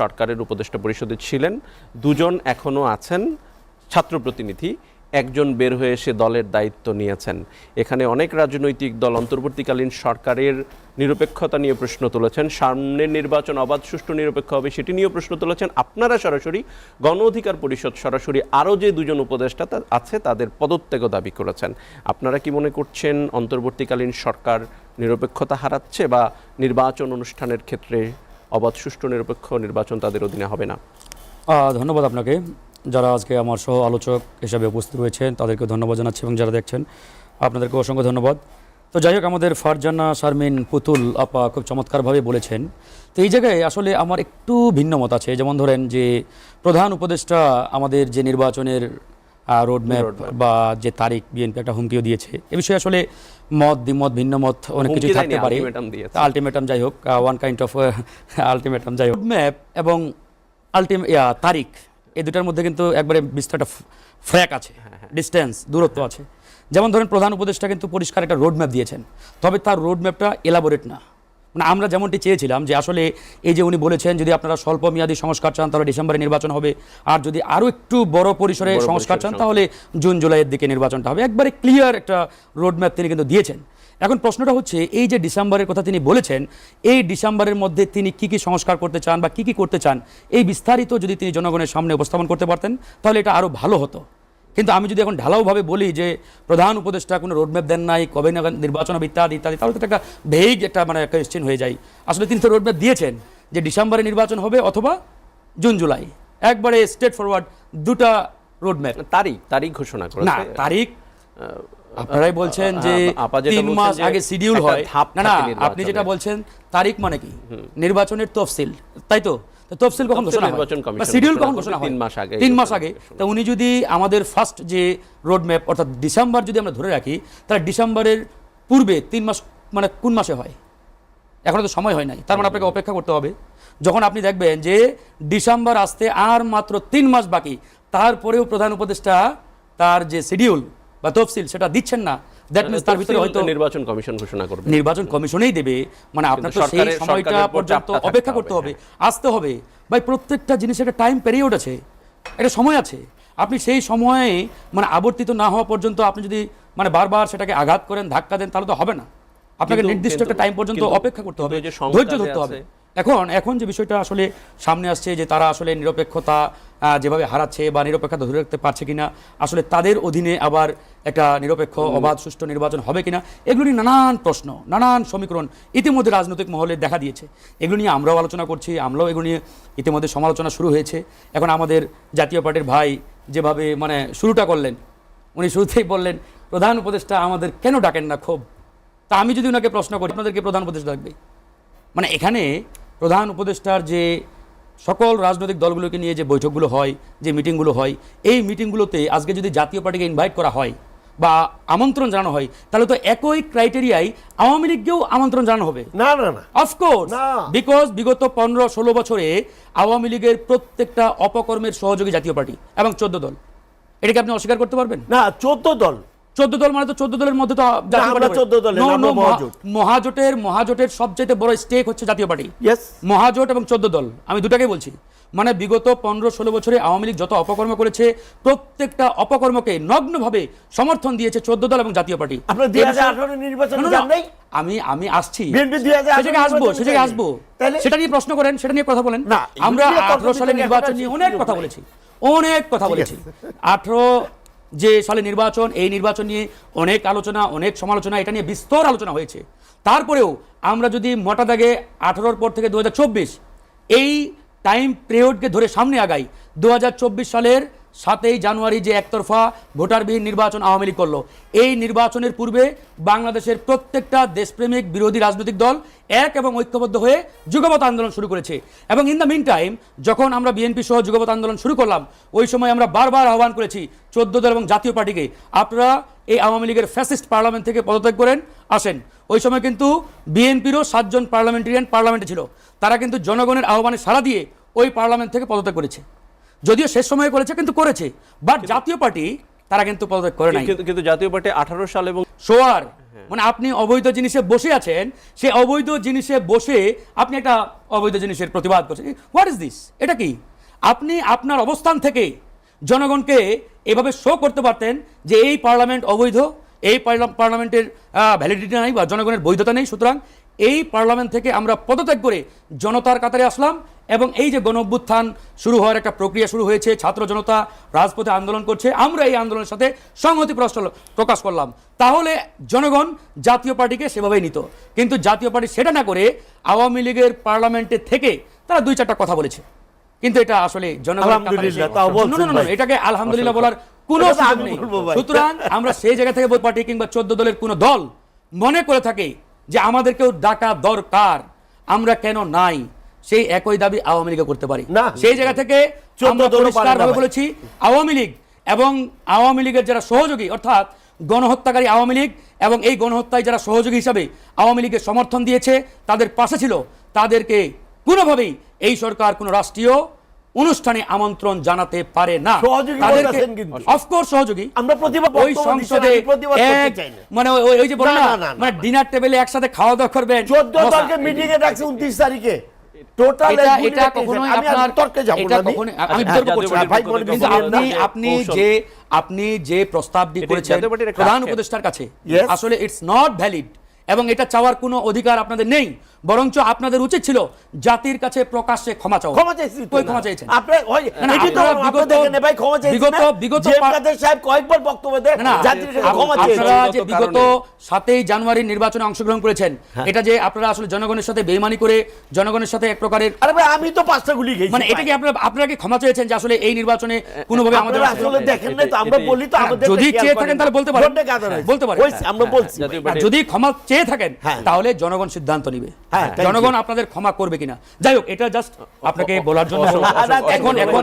সরকারের উপদেষ্টা পরিষদে ছিলেন। দুজন এখনও আছেন। ছাত্র প্রতিনিধি, একজন বের হয়ে এসে দলের দায়িত্ব নিয়েছেন। এখানে অনেক রাজনৈতিক দল অন্তর্বর্তীকালীন সরকারের নিরপেক্ষতা নিয়ে প্রশ্ন তুলেছেন। সামনের নির্বাচন অবাধ, সুষ্ঠু নিরপেক্ষ হবে সেটি নিয়েও প্রশ্ন তুলেছেন। আপনারা সরাসরি গণ অধিকার পরিষদ সরাসরি আরও যে দুজন উপদেষ্টা আছে তাদের পদত্যাগও দাবি করেছেন। আপনারা কি মনে করছেন অন্তর্বর্তীকালীন সরকার নিরপেক্ষতা হারাচ্ছে বা নির্বাচন অনুষ্ঠানের ক্ষেত্রে অবাধ সুষ্ঠু নিরপেক্ষ নির্বাচন তাদের অধীনে হবে না। ধন্যবাদ আপনাকে। যারা আজকে আমার সহ আলোচক হিসাবে উপস্থিত রয়েছেন তাদেরকে ধন্যবাদ জানাচ্ছি এবং যারা দেখছেন আপনাদেরকে অসংখ্য ধন্যবাদ। তো যাই হোক আমাদের ফারজানা শারমিন পুতুল আপা খুব চমৎকারভাবে বলেছেন তো এই জায়গায় আসলে আমার একটু ভিন্ন মত আছে। যেমন ধরেন যে প্রধান উপদেষ্টা আমাদের যে নির্বাচনের রোডম্যাপ বা যে তারিখ বিএনপি একটা হুমকিও দিয়েছে এ বিষয়ে আসলে মত দ্বিমত ভিন্ন মত অনেক কিছু থাকতে পারে। আলটিমেটাম যাই হোক ওয়ান কাইন্ড অফ আলটিমেটাম যাই হোক। ম্যাপ এবং আলটিম তারিখ এই দুটার মধ্যে কিন্তু একবারে বিস্তার একটা ফ্র্যাক আছে ডিস্টেন্স দূরত্ব আছে। যেমন ধরেন প্রধান উপদেষ্টা কিন্তু পরিষ্কার একটা রোড ম্যাপ দিয়েছেন। তবে তার রোড ম্যাপটা এলাবোরেট না। মানে আমরা যেমনটি চেয়েছিলাম যে আসলে এই যে উনি বলেছেন যদি আপনারা স্বল্প মেয়াদী সংস্কার চান তাহলে ডিসেম্বরে নির্বাচন হবে। আর যদি আরও একটু বড় পরিসরে সংস্কার চান তাহলে জুন জুলাইয়ের দিকে নির্বাচনটা হবে। একবারে ক্লিয়ার একটা রোড ম্যাপ তিনি কিন্তু দিয়েছেন। এখন প্রশ্নটা হচ্ছে এই যে ডিসেম্বরের কথা তিনি বলেছেন এই ডিসেম্বরের মধ্যে তিনি কি কি সংস্কার করতে চান বা কি কি করতে চান এই বিস্তারিত যদি তিনি জনগণের সামনে উপস্থাপন করতে পারতেন তাহলে এটা আরও ভালো হতো। কিন্তু আমি যদি এখন ঢালাওভাবে বলি যে প্রধান উপদেষ্টা কোনো রোডম্যাপ দেন নাই কবে না নির্বাচন হবে ইত্যাদি ইত্যাদি তাহলে তো একটা ভেগ একটা মানে কোয়েশ্চেন হয়ে যায়। আসলে তিনি তো রোডম্যাপ দিয়েছেন যে ডিসেম্বরে নির্বাচন হবে অথবা জুন জুলাই। একবারে স্ট্রেট ফরওয়ার্ড দুটা রোডম্যাপ তারিখ তারিখ ঘোষণা করে না তারিখ আপনারাই বলছেন যে তিন মাস আগে শিডিউল হয়। না না আপনি যেটা বলছেন তারিখ মানে কি? নির্বাচনের তফসিল তাই তো? তো তফসিল কখন ঘোষণা নির্বাচন কমিশন শিডিউল কখন ঘোষণা হয়? তিন মাস আগে তিন মাস আগে। তো উনি যদি আমাদের ফার্স্ট যে রোড ম্যাপ অর্থাৎ ডিসেম্বর যদি আমরা ধরে রাখি তাহলে ডিসেম্বরের পূর্বে তিন মাস মানে কোন মাসে হয়? এখনও তো সময় হয় নাই। তার মানে আপনাকে অপেক্ষা করতে হবে। যখন আপনি দেখবেন যে ডিসেম্বর আসতে আর মাত্র তিন মাস বাকি তারপরেও প্রধান উপদেষ্টা তার যে শিডিউল বা তফসিল সেটা দিচ্ছেন না দ্যাট মিনস তার ভিতরে হয়তো নির্বাচন কমিশন ঘোষণা করবে। নির্বাচন কমিশনেই দেবে। মানে আপনার তো সেই সময়টা পর্যন্ত অপেক্ষা করতে হবে আসতে হবে। ভাই প্রত্যেকটা জিনিসের একটা টাইম পিরিয়ড আছে একটা সময় আছে। আপনি সেই সময়ে মানে আবর্তিত না হওয়া পর্যন্ত আপনি যদি মানে বারবার সেটাকে আঘাত করেন ধাক্কা দেন তাহলে তো হবে না। আপনাকে নির্দিষ্ট একটা টাইম পর্যন্ত অপেক্ষা করতে হবে ধৈর্য ধরতে হবে। এখন এখন যে বিষয়টা আসলে সামনে আসছে যে তারা আসলে নিরপেক্ষতা যেভাবে হারাচ্ছে বা নিরপেক্ষতা ধরে রাখতে পারছে কিনা আসলে তাদের অধীনে আবার একটা নিরপেক্ষ অবাধ সুষ্ঠু নির্বাচন হবে কিনা এগুলো নিয়ে নানান প্রশ্ন নানান সমীকরণ ইতিমধ্যে রাজনৈতিক মহলে দেখা দিয়েছে। এগুলো নিয়ে আমরাও আলোচনা করছি আমরাও এগুলো নিয়ে ইতিমধ্যে সমালোচনা শুরু হয়েছে। এখন আমাদের জাতীয় পার্টির ভাই যেভাবে মানে শুরুটা করলেন উনি শুরুতেই বললেন প্রধান উপদেষ্টা আমাদের কেন ডাকেন না ক্ষোভ? তা আমি যদি ওনাকে প্রশ্ন করি আপনাদেরকে প্রধান উপদেষ্টা ডাকবে মানে এখানে প্রধান উপদেষ্টার যে সকল রাজনৈতিক দলগুলোকে নিয়ে যে বৈঠকগুলো হয় যে মিটিংগুলো হয় এই মিটিংগুলোতে আজকে যদি জাতীয় পার্টিকে ইনভাইট করা হয় বা আমন্ত্রণ জানানো হয় তাহলে তো একই ক্রাইটেরিয়ায় আওয়ামী লীগকেও আমন্ত্রণ জানানো হবে। না না না। অফকোর্স বিকজ বিগত পনেরো ষোলো বছরে আওয়ামী লীগের প্রত্যেকটা অপকর্মের সহযোগী জাতীয় পার্টি এবং চোদ্দ দল। এটাকে আপনি অস্বীকার করতে পারবেন? না চোদ্দ দল। চোদ্দ দল মানে তো চোদ্দ দলের মধ্যে তো জাতীয় আমরা পার্টি 14 দলের, No, আমরা no, মহা- মহাজোট। মহাজোটের মহাজোটের সবচেয়ে বড় স্টেক হচ্ছে জাতীয় পার্টি। মহাজোট এবং চোদ্দ দল। আমি দুটাকেই বলছি। মানে বিগত পনেরো ষোলো বছরে আওয়ামী লীগ যত অপকর্ম করেছে প্রত্যেকটা অপকর্মকে নগ্নভাবে সমর্থন দিয়েছে চোদ্দ দল এবং জাতীয় পার্টি। আমি আমি আসছি। সেটাকে আসব সেটাকে আসব। সেটা নিয়ে প্রশ্ন করেন সেটা নিয়ে কথা বলেন। আমরা আঠারো সালে নির্বাচন নিয়ে অনেক কথা বলেছি। অনেক কথা বলেছি। আঠারো যে সালে নির্বাচন, এই নির্বাচন নিয়ে অনেক আলোচনা, অনেক সমালোচনা, এটা নিয়ে বিস্তর আলোচনা হয়েছে। তারপরেও আমরা যদি মোটা দাগে আঠারোর পর থেকে দু হাজার চব্বিশ এই টাইম পিরিয়ডকে ধরে সামনে আগাই, দু হাজার চব্বিশ সালের সাতই জানুয়ারি যে একতরফা ভোটারবিহীন নির্বাচন আওয়ামী লীগ করল। এই নির্বাচনের পূর্বে বাংলাদেশের প্রত্যেকটা দেশপ্রেমিক বিরোধী রাজনৈতিক দল এক এবং ঐক্যবদ্ধ হয়ে যুগপৎ আন্দোলন শুরু করেছে। এবং ইন দ্য মিন টাইম যখন আমরা বিএনপি সহ যুগপৎ আন্দোলন শুরু করলাম, ওই সময় আমরা বারবার আহ্বান করেছি চোদ্দ দল এবং জাতীয় পার্টিকে, আপনারা এই আওয়ামী লীগের ফ্যাসিস্ট পার্লামেন্ট থেকে পদত্যাগ করেন, আসেন। ওই সময় কিন্তু বিএনপিরও সাতজন পার্লামেন্টারিয়ান পার্লামেন্টে ছিল। তারা কিন্তু জনগণের আহ্বানে সাড়া দিয়ে ওই পার্লামেন্ট থেকে পদত্যাগ করেছে। যদিও শেষ সময়ে করেছে কিন্তু করেছে। বাট জাতীয় পার্টি তারা কিন্তু পদত্যাগ করে নাই। কিন্তু জাতীয় পার্টি আঠারো সাল এবং সোয়ার মানে আপনি অবৈধ জিনিসে বসে আছেন সেই অবৈধ জিনিসে বসে আপনি একটা অবৈধ জিনিসের প্রতিবাদ করছেন। হোয়াট ইজ দিস এটা কি? আপনি আপনার অবস্থান থেকে জনগণকে এভাবে শো করতে পারতেন যে এই পার্লামেন্ট অবৈধ এই পার্লা- পার্লামেন্টের ভ্যালিডিটি নাই বা জনগণের বৈধতা নেই। সুতরাং এই পার্লামেন্ট থেকে আমরা পদত্যাগ করে জনতার কাতারে আসলাম এবং এই যে গণ অভ্যুত্থান শুরু হওয়ার একটা প্রক্রিয়া শুরু হয়েছে ছাত্র জনতা রাজপথে আন্দোলন করছে আমরা এই আন্দোলনের সাথে সংহতি প্রকাশ- প্রকাশ করলাম। তাহলে জনগণ জাতীয় পার্টিকে সেভাবেই নিত। কিন্তু জাতীয় পার্টি সেটা না করে আওয়ামী লীগের পার্লামেন্টে থেকে তারা দুই চারটা কথা বলেছে। কিন্তু এটা আসলে ভাই। এটাকে আলহামদুলিল্লাহ বলার কোনো সুতরাং আমরা সেই জায়গা থেকে পার্টি কিংবা চোদ্দ দলের কোনো দল মনে করে থাকে যে আমাদেরকেও ডাকা দরকার আমরা কেন নাই? সেই একই দাবি আওয়ামী লীগে করতে পারি। না। সেই জায়গা থেকে আমরা পরিষ্কারভাবে বলেছি আওয়ামী লীগ এবং আওয়ামী লীগের যারা সহযোগী অর্থাৎ গণহত্যাকারী আওয়ামী লীগ এবং এই গণহত্যায় যারা সহযোগী হিসাবে আওয়ামী লীগের সমর্থন দিয়েছে তাদের পাশে ছিল তাদেরকে কোনোভাবেই এই সরকার কোনো রাষ্ট্রীয় অনুষ্ঠানে আমন্ত্রণ জানাতে পারে না। অফকোর্স সহযোগী। আমরা প্রতিবাদ ওই সংসদে। মানে ওই যে বলে না, মানে ডিনার টেবিলে একসাথে খাওয়া দাওয়া করবেন। চোদ্দ। দলকে মিটিং এ ডাকছে উনত্রিশ তারিখে। টোটাল এটা এটা আপনার তর্কে যাব না আমি। কখনোই আমি বিতর্ক করছি ভাই, পার্টির পক্ষ কিন্তু থেকে আপনি আপনি যে প্রস্তাব যে প্রস্তাবটি করেছেন প্রধান উপদেষ্টার কাছে আসলে ইটস নট ভ্যালিড এবং এটা চাওয়ার কোনো অধিকার আপনাদের নেই বরঞ্চ আপনাদের উচিত ছিল জাতির কাছে প্রকাশ্যে ক্ষমা চাওয়া। ক্ষমা চাইছি কই ক্ষমা চাইছেন আপনার বিগত- ভাই ক্ষমা চাইছি বিগত- বিগত জে এম পা- কাদের সাহেব কয়েকবার বক্তব্য দেন না, না, জাতির কাছে ক্ষমা চেয়েছেন। আপনারা যে বিগত কারণে। সাতই জানুয়ারির নির্বাচনে অংশগ্রহণ করেছেন হ্যাঁ। এটা যে আপনারা আসলে জনগণের সাথে বেইমানি করে জনগণের সাথে এক প্রকারের আরে ভাই আমি তো পাঁচটা গুলি খেয়েছি। মানে এটা কি আপনারা আপনারা কি ক্ষমা চেয়েছেন যে আসলে এই নির্বাচনে কোনোভাবে আমাদের আসলে দেখেন না তো আমরা বলি তো আমাদের যদি চেয়ে থাকেন তাহলে বলতে পারেন। বলতে পারেন, হ্যাঁ, আমরা বলছি। যদি ক্ষমা চেয়ে থাকেন হ্যাঁ। তাহলে জনগণ সিদ্ধান্ত নিবে। হ্যাঁ, জনগণ আপনাদের ক্ষমা করবে কিনা। যাই হোক এটা জাস্ট আপনাকে বলার জন্য এখন এখন